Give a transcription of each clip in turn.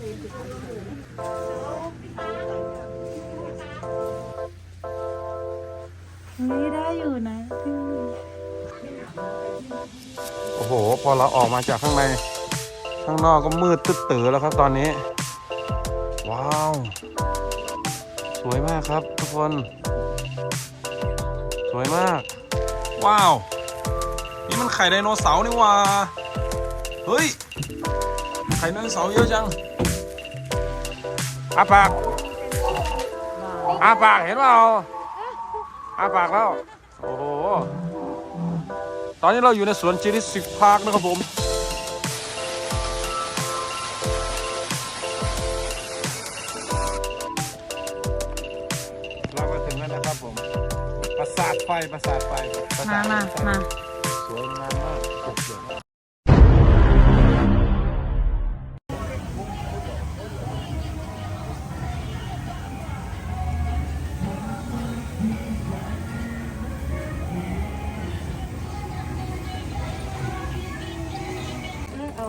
นี่ได้อยู่นะ โอ้โห พอเราออกมาจากข้างใน ข้างนอกก็มืดตึ๊ดตือแล้วครับตอนนี้ ว้าว สวยมากครับทุกคน สวยมาก ว้าว นี่มันไข่ไดโนเสาร์นี่ว่า เฮ้ย ไข่ไดโนเสาร์เยอะจัง อาปากอาปากเห็นเปล่าอาปากแล้ว โอ้โห ตอนนี้เราอยู่ในสวนจิริสิกพาร์คนะครับผมเรามาถึงแล้วนะครับผม ปราสาทไฟ ปราสาทไฟปราสมามาไฟ มา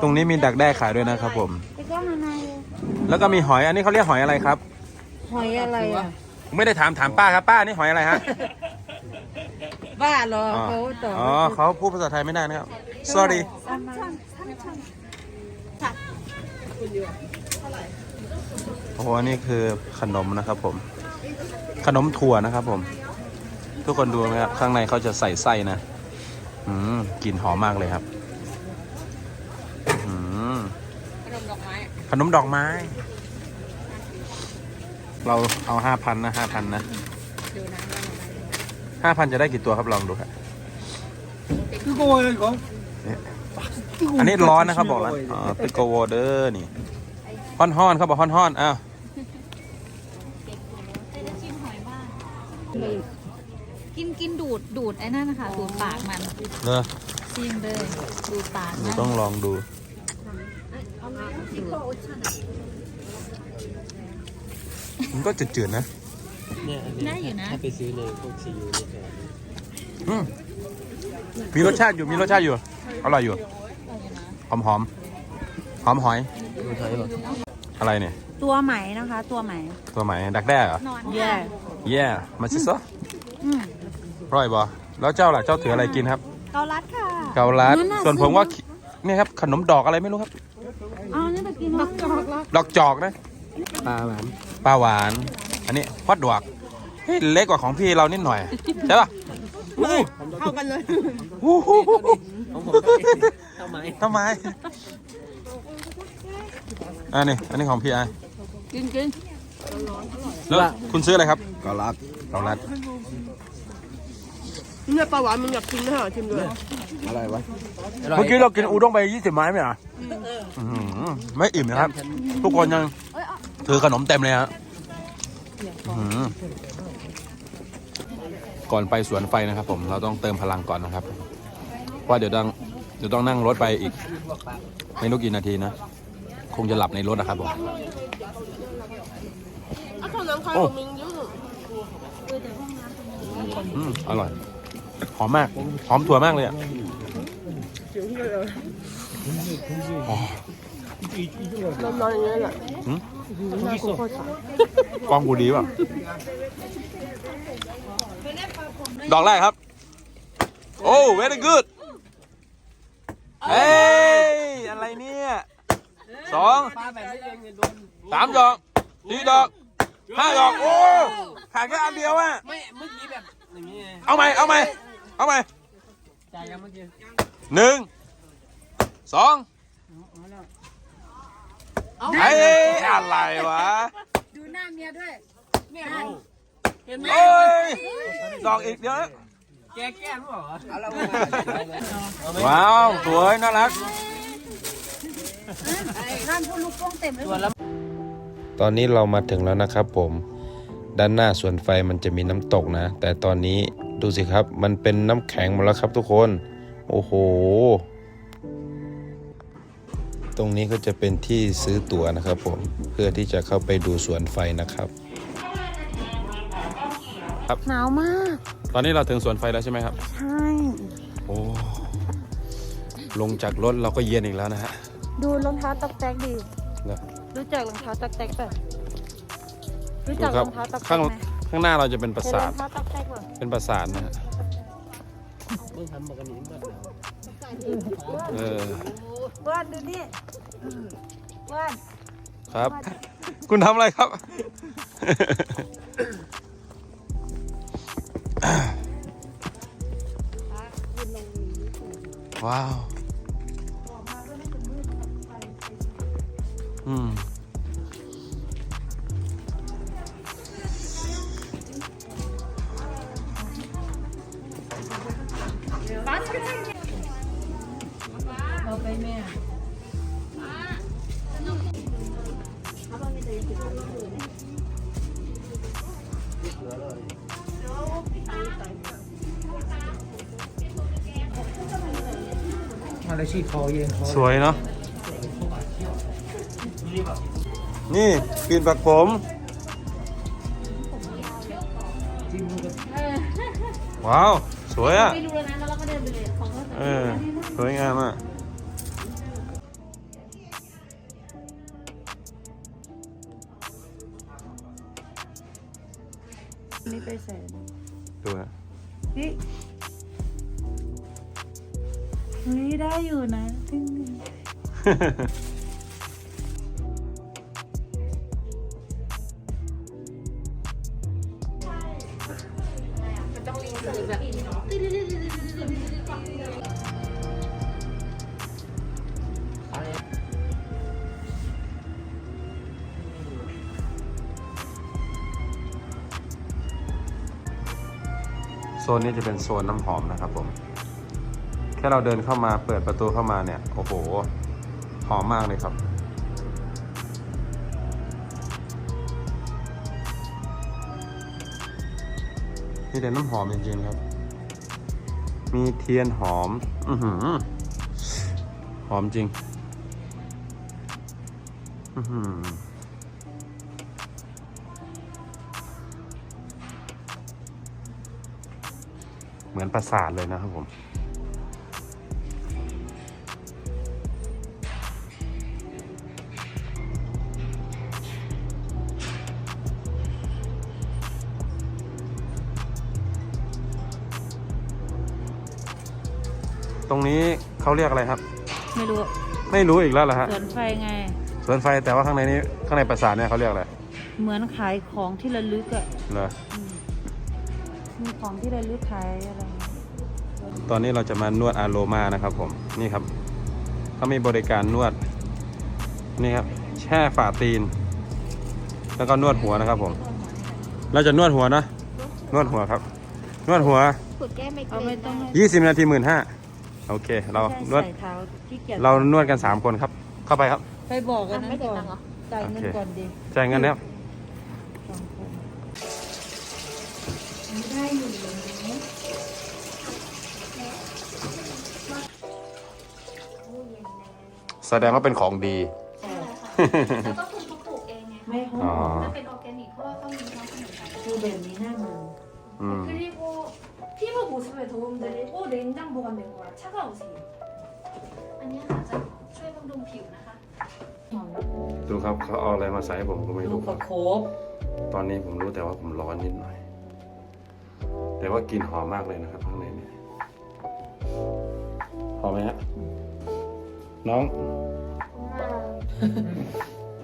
ตรงนี้มีดักแด้ขายด้วยนะครับผมไปก็มาในแล้วก็มีหอย อันนี้เขาเรียกหอยอะไรครับ หอยอะไรอะไม่ได้ถามถามป้าครับป้านี่หอยอะไรฮะ บ้าเหรออ๋อเขาต่ออ๋อเขาพูดภาษาไทยไม่ได้นะครับ sorry โอ้โหอันนี้คือขนมนะครับผม ขนมถั่วนะครับผม ทุกคนดูนะครับ ข้างในเขาจะใส่ไส้นะ อืมกลิ่นหอมมากเลยครับ อืม ขนมดอกไม้ ขนมดอกไม้ เราเอาห้าพันนะห้าพันนะ ดูนะ ห้าพันจะได้กี่ตัวครับลองดูครับ 뜨거워요 이거? อันนี้ร้อนนะครับบอกแล้วอ๋อตึกโกโวเดอร์นี่ฮ้อนฮ้อนๆเขาบอกฮ้อนฮ้อนๆอ้าว กินกินดูดดูดไอ้นั่นนะคะดูดปากมัน เนอะ ชิมเลยดูดปาก หนู นะ ต้องลองดู มันก็จืดๆนะ เนี่ยอันนี้ได้อยู่นะ ถ้าไปซื้อในพวกซียูนี่ก็อืมมีรสชาติอยู่ มีรสชาติอยู่ อร่อยอยู่ หอมหอมหอมหอย ดูไทยป่ะอะไรเนี่ย ตัวไหมนะคะ ตัวไหมตัวไหมดักแด้เหรอนอนแย่เย่มาซิซะอืมอร่อยบ่แล้วเจ้าล่ะ เจ้าถืออะไรกินครับ เกาลัดค่ะ เกาลัด นั่นน่ะส่วนผมสิ ว่านี่ครับ ขนมดอกอะไรไม่รู้ครับ เอานี่ไปกินบักจอกละดอกจอกนะ ปลาหวานปลาหวาน อันนี้ฮอดดอกเฮ้ยเล็กกว่าของพี่เรานิดหน่อย ใช่ป่ะเข้ากันเลยวู้ฮู้ของผมเท่าไหมทำไมอันนี้อันนี้ของพี่ไอกินกินแล้วคุณซื้ออะไรครับกอลัดเกาลัด เนี่ยปลาหวานมึงอยากกินนะฮะชิมด้วยอะไรวะเมื่อกี้เรากินอูด้งไป20ไม้ไหมอะอื้อหือไม่อิ่มนะครับ ทุกคนยังถือขนมเต็มเลยฮะอื้อหือก่อนไปสวนไฟนะครับ ผมเราต้องเติมพลังก่อนนะครับเพราะเดี๋ยวต้องเดี๋ยวต้องนั่งรถไปอีก ไม่รู้กี่นาทีนะ คงจะหลับในรถนะครับผมอะขอน้ำคายโอ้ของมึงเยอะอืมอร่อย หอมมาก หอมถั่วมากเลยอะอ๋อน้ำน้อยอย่างเงี้ยแหละหืมน่าโคตรค่ะกล้องกูดีป่ะ ดอกแรกครับ โอ้ very good เฮ้ย อะไรเนี่ยสองปลาแบบนี้เองเนี่ยโดนสามดอกสี่ดอกห้าดอก โอ้ขาดแค่อันเดียวอะ ไม่ เมื่อกี้แบบอย่างนี้ไง เอาใหม่ เอาใหม่ เอาใหม่จ่ายยังเมื่อกี้หนึ่งสองเฮ้ยอะไรวะ ดูหน้าเมียด้วยเห็นไหมโอ้ยดอกอีกเดี๋ยวนะแกแก้มหรอว้าว สวย น่ารักท่านผู้ลูกโป่งเต็มเลยตอนนี้เรามาถึงแล้วนะครับผม ด้านหน้าสวนไฟมันจะมีน้ำตกนะ แต่ตอนนี้ ดูสิครับ มันเป็นน้ำแข็งหมดแล้วครับทุกคน โอ้โห ตรงนี้ก็จะเป็นที่ซื้อตั๋วนะครับผมเพื่อที่จะเข้าไปดูสวนไฟนะครับ หนาวมาก ตอนนี้เราถึงสวนไฟแล้วใช่ไหมครับ ใช่ โอ้ลงจากรถเราก็เย็นอีกแล้วนะฮะดูรองเท้าตอกแตกดีแล้วดูรู้จักรองเท้าตักแตกป่ะรู้จักครรับองเท้าตักแตข้ากงไหม ข้างหน้าเราจะเป็นปราเคยสาเล่ทนเท้าตักแตกป่ะเป็นปราสาทนะฮะเมื่อทำมากันนี้เมื่อเออว่านดูนี่ว่านครับ คุณทำอะไรครับ ว้าว อืม อะไรชีคอเย็นคอสวยเนาะนี่ปีนปักผมว้าว สวยอะไปดูแล้วนะแล้วเราก็เดินไปเลยของก็เออ สวยงามอะ เฮ้ยได้อยู่นะทึ่งโซนนี้จะเป็นโซนน้ำหอมนะครับผม แค่เราเดินเข้ามาเปิดประตูเข้ามาเนี่ย โอ้โห หอมมากเลยครับมีแต่น้ำหอมจริงๆครับ มีเทียนหอม อือหือ หอมจริง อือหือเหมือนปราสาทเลยนะครับผม ตรงนี้เขาเรียกอะไรครับ ไม่รู้ไม่รู้อีกแล้วเหรอฮะสวนไฟไง สวนไฟแต่ว่าข้างในนี้ข้างในปราสาทเนี่ยเขาเรียกอะไรเหมือนขายของที่ระลึกอะเหรอมีของที่ระลึกขายอะไรตอนนี้เราจะมานวดอาโรมานะครับผมนี่ครับเขามีบริการนวดนี่ครับแช่ฝ่าตีน แล้วก็นวดหัวนะครับผม เราจะนวดหัวนะนวดหัวครับ นวดหัว ขุดแก้ไม่เกเอาไม่ต้องให้20 นาทีหมื่นห้า โอเค เรานวดเรานวดกันสามคนครับ เข้าไปครับไปบอกกันไม่นก่อนจ่ายเงินก่อนดีจ่ายเงินแล้วได้อยู่แสดงว่าเป็นของดีแล้วก็คุณเขาปลูกเองไงไม่หอมถ้เป็นออร์แกนิกเพราะว่าต้องมีความสมุนคือแบบนี้น่ามันคือที่พู 피부 보습에 도움드리고 냉장 보관된 거라 차가우세요. อันเนี้ยค่ะจะช่วยบำรุงผิวนะคะ หอม ดูครับเขาเอาอะไรมาใส่ให้ผมก็ไม่ ลู รู้ กประโคบ ตอนนี้ผมรู้แต่ว่าผมร้อนนิดหน่อย แต่ว่ากลิ่นหอมมากเลยนะครับข้างในเนี่ยหอมไหมฮะ น้อง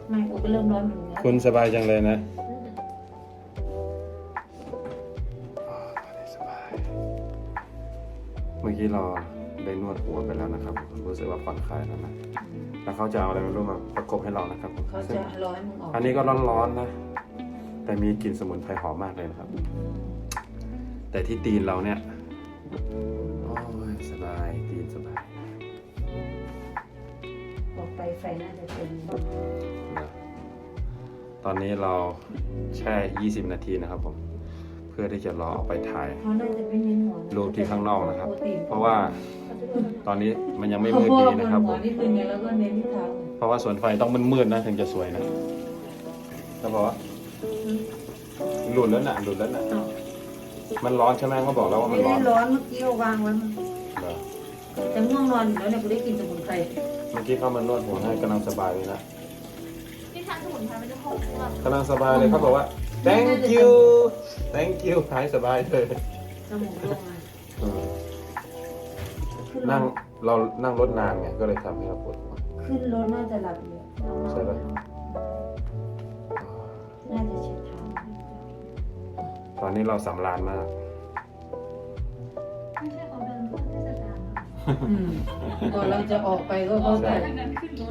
ไม่กูก็เริ่มร้อนเหมือนกัน คุณสบายจังเลยนะ เมื่อกี้เราได้นวดหัวไปแล้วนะครับ รู้สึกว่าผ่อนคลายแล้วนะ แล้วเขาจะเอาอะไรไม่รู้มาประกบให้เรานะครับเขาจะร้อนมึงออกอันนี้ก็ร้อนๆนะ แต่มีกลิ่นสมุนไพรหอมมากเลยนะครับ แต่ที่ตีนเราเนี่ยโอ้ยสบายตีนสบายออกไปไฟน่าจะเป็นตอนนี้เราแช่ 20 นาทีนะครับผมเพื่อที่จะรอออกไปถ่ายเขาน่าจะเป็นเน้นหัวรูปที่ข้างนอกนะครับโปตีนเพราะว่าตอนนี้มันยังไม่เขามืดพวดีกนะครับหัผวมนิดนึงไงแล้วก็เน้นที่เท้าเพราะว่าสวนไฟต้องมืดๆนะถึงจะสวยนะแล้วบอกว่าหลุดแล้วน่ะหลุดแล้วน่ะมันร้อนใช่ไหมเขาบอกแล้วว่ามันไม่ร้อได้นร้อนเมื่อกี้เอาวางไว้มันเหรอแต่ง่วงนอนอยู่แล้วเนี่ยกูได้กินสมุนไพรเมื่อกี้เข้ามานวดหัวให้กำลังสบายเลยนะ피부ที่ชั้นสมุนไพรมันจะพกแบบกำลังสบายเลยเขาบอกว่า thank you thank you หายสบายเลย สมองลงมาอืมขึ้นรนั่งถเรานั่งรถนานไงก็เลยทำให้เราปวดหัว ขึ้นรถน่าจะหลับอยู่ใช่ปะ น่าจะเช็ดเท้าตอนนี้เราสำราญมาก ไม่ใช่เขาเดินเพื่อเทศกาลนะอืมก่อนเราจะออกไปก็เขาถ่าย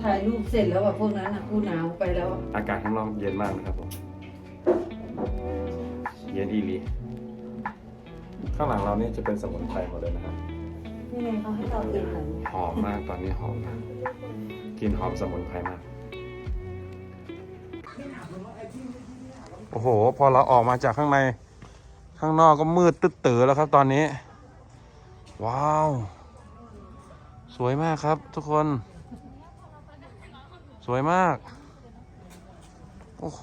ถ่ายรูปเสร็จแล้วอะพวกนั้นอะกูหนาวไปแล้วอะอากาศข้างนอกเย็นมากนะครับผม เย็นอีหลีข้างหลังเรานี่จะเป็นสมุนไพรหมดเลยนะครับนี่ไงเขาให้เราติดหันหอมมากตอนนี้หอมมากกลินหอมสมุนไพรมาก โอ้โห พอเราออกมาจากข้างใน ข้างนอกก็มืดตึ๊ดตือแล้วครับตอนนี้ ว้าว สวยมากครับทุกคน สวยมาก โอ้โห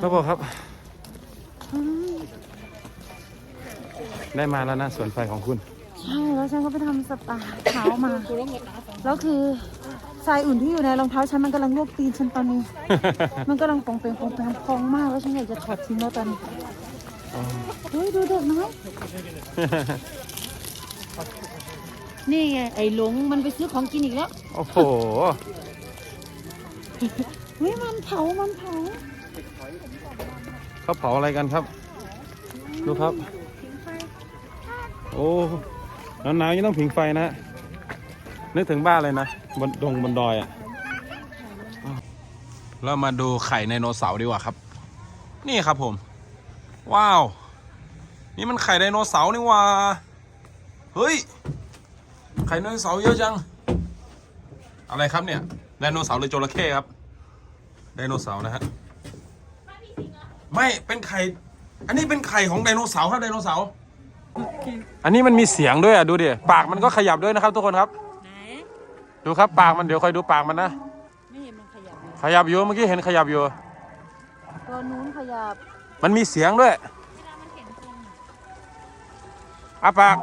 ครับผมครับ ได้มาแล้วนะสวนไฟของคุณ ใช่ แล้วฉันก็ไปทำสปาเท้ามา แล้วคือทรายอุ่นที่อยู่ในรองเท้าฉันมันกำลังลวกตีนฉันตอนนี้ มันกำลังปองเป็นปองเป็นพองมากแล้วฉันอยากจะถอดทิ้งแล้วตอนนี้เฮ้ยดูเด็กน้อยนี่ไงไอ้หลงมันไปซื้อของกินอีกแล้ว โอ้โหเฮ้ยมันเผา มันเผา เขาเผาอะไรกันครับ ดูครับ โอ้หนาวๆยังต้องผิงไฟนะนึกถึงบ้านเลยนะบนดงบนดอยอะ่ะเรามาดูไข่ไดโนเสาร์ดีกว่าครับ นี่ครับผม ว้าว นี่มันไข่ไดโนเสาร์นี่ว่าเฮ้ย ไข่ไดโนเสาร์เยอะจัง อะไรครับเนี่ยไดโนเสาร์หรือจระเข้ครับไดโนเสาร์นะฮะ ไม่เป็นไข่ อันนี้เป็นไข่ของไดโนเสาร์ครับไดโนเสาร์อันนี้มันมีเสียงด้วยอะดูดิปากมันก็ขยับด้วยนะครับ ทุกคนครับ ไหน ดูครับปากมันเดี๋ยวคอยดูปากมันนะไม่เห็นมันขยับเลยขยับอยู่เมื่อกี้เห็นขยับอยู่ ตัวนู้นขยับมันมีเสียงด้วยอาปาก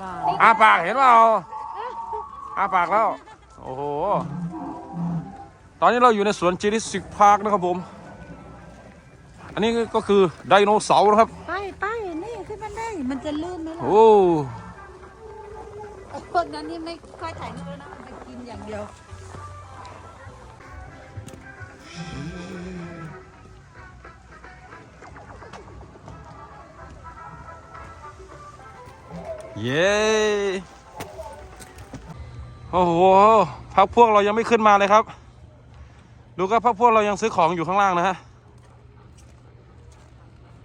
บ้าอาปากเห็นเปล่าอาปากแล้ว โอ้โห ตอนนี้เราอยู่ในสวนจิริสิกพาร์คนะครับผม อันนี้ก็คือไดโนเสาร์นะครับ ไปไปนี่ขึ้นมันได้ มันจะลื่นไหมล่ะโอ้พวกนั้นนี่ไม่ค่อยถ่ายรูปแล้วนะมันไปกินอย่างเดียว เย้โอ้โหพักพวกเรายังไม่ขึ้นมาเลยครับ ดูครับพักพวกเรายังซื้อของอยู่ข้างล่างนะฮะ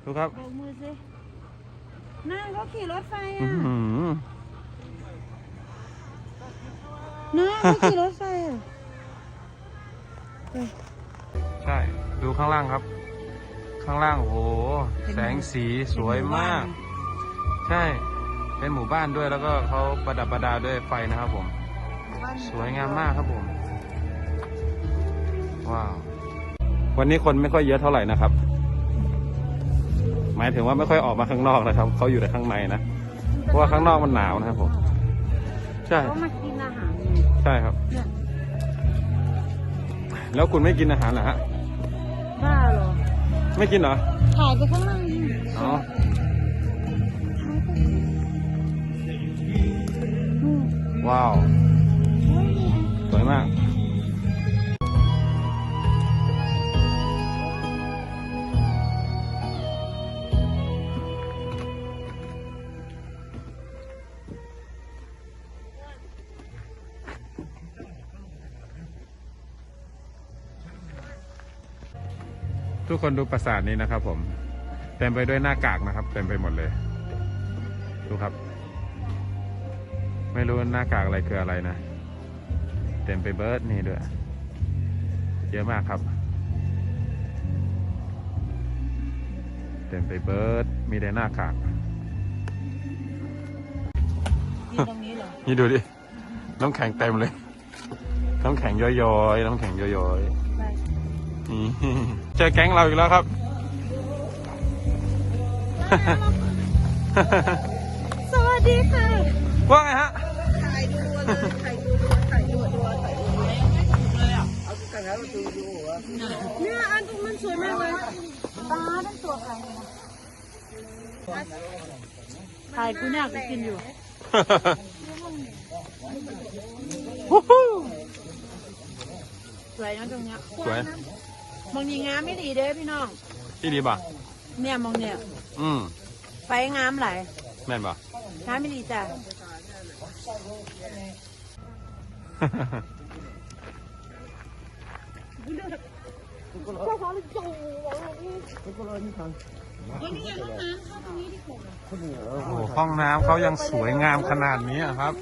ดูครับโบกมือสินั่นเขาขี่รถไฟอื้อะอหือนั่นเขาขี่รถไฟอะใช่ ดูข้างล่างครับ ข้างล่างโอ้โห แสงสีสวยมาก ใช่ เป็นหมู่บ้านด้วยแล้วก็เขาประดับประดาด้วยไฟนะครับผม สวยงามมากครับผม ว้าว วันนี้คนไม่ค่อยเยอะเท่าไหร่นะครับห มายถึงว่าไม่ค่อยออกมาข้างนอกนะครับเขาอยู่แต่ข้างในนะเพราะว่าข้างนอกมันหนาวนะครับผม ใช่เขามากินอาหารใช่ครับ แล้วคุณไม่กินอาหารเหรอฮะบ้าเหรอไม่กินเหรอถ่ายไปข้างล่างนี่อ๋อว้าว สวยมาก ทุกคนดูปราสาทนี้นะครับผม เต็มไปด้วยหน้ากากนะครับ เต็มไปหมดเลย ดูครับ ไม่รู้หน้ากากอะไรคืออะไรนะ เต็มไปเบิร์ดนี่ด้วย เยอะมากครับ เต็มไปเบิร์ดมีแต่หน้ากาก นี่ตรงนี้เหรอนี่ดูดินน้ำแข็งเต็มเลย น้ำแข็งย้อยๆ น้ำแข็งย้อยๆ นี่เจ อแก๊งเราอีกแล้วครับ สวัสดีค่ะ ว่าไงฮะเนี่ยอันตรงมันสวยมากเลยตาทั้งตัวใครถ่ายกูเนี่ยกูกินอยู่วู้ฮู้สวยนะตรงเนี้ยสวย มองนี่งามไม่ดีเด้พี่น้องที่ดีป่ะเนี่ยมองเนี่ยอืมไฟงามหลายแม่นป่ะ งามไม่ดีจ้ะโอ้โหห้องน้ำเขายังสวยงามขนาดนี้อะครับ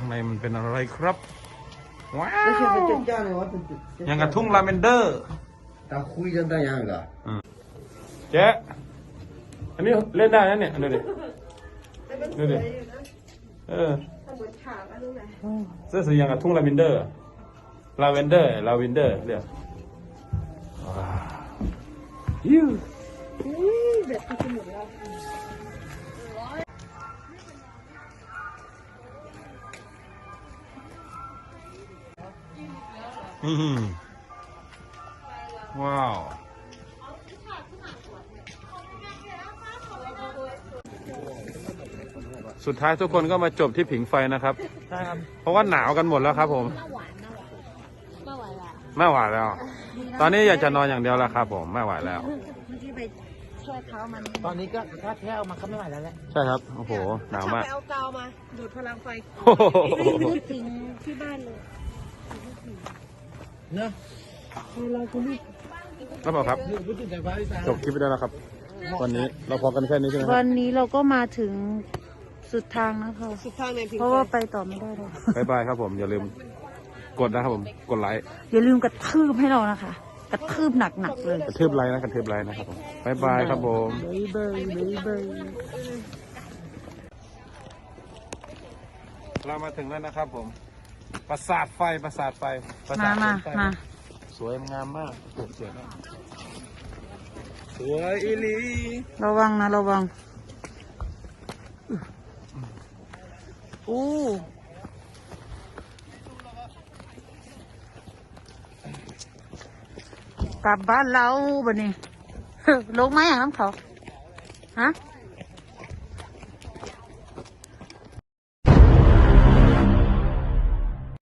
ข้างในมันเป็นอะไรครับ ว้าวยังกระทุ่งลาเวนเดอร์ตาคุยกันได้ยังกะเจ๊อันนี้เล่นได้นะเนี่ยดูดิดูดิเออเสื้อสีอย่างกับทุ่งลาเวนเดอร์ลาเวนเดอร์ลาเวนเดอร์เรียกว้าวยูอืมว้าว สุดท้ายทุกคนก็มาจบที่ผิงไฟนะครับ ใช่ครับ เพราะว่าหนาวกันหมดแล้วครับผม ไม่ไหวแล้ว ตอนนี้อยากจะนอนอย่างเดียวแล้วครับผม ไม่ไหวแล้ว เมื่อกี้ไปแช่เท้ามันตอนนี้ก็ถ้าแท้เอามาก็ไม่ไหวแล้วแหละ ใช่ครับ โอ้โห หนาวมาก ไปเอากาวมาดูดพลังไฟ โอ้โหนึกถึงที่บ้านเลย เนอะแล้วบอกครับพูดถึงแต่ฟ้าที่ตาจบคลิปไปได้แล้วครับ วันนี้เราพอกันแค่นี้ใช่ไหมควัรับนนี้เราก็มาถึงสุดทางนะคะสุดทางในพิงเพราะว่าไปต่อไม่ได้เลยบายบายครับผมอย่าลืมกดนะครับผมกดไลค์อย่าลืมกระทืบให้เรานะคะ กระทืบหนักๆเลยกระทืบไลค์นะกระทืบไลค์นะครับผมบายบายครับผมบ๊ายบายบ๊ายบายเรามาถึงแล้วนะครับผม ปราสาทไฟปราสาทไฟปราสามาทมาไฟมาสวยงามมากโอ้สวยมากสวยอีหลีระวังนะระวังอู้กลับบ้านเราบันนี้ ลงมาอย่างน้ำเขา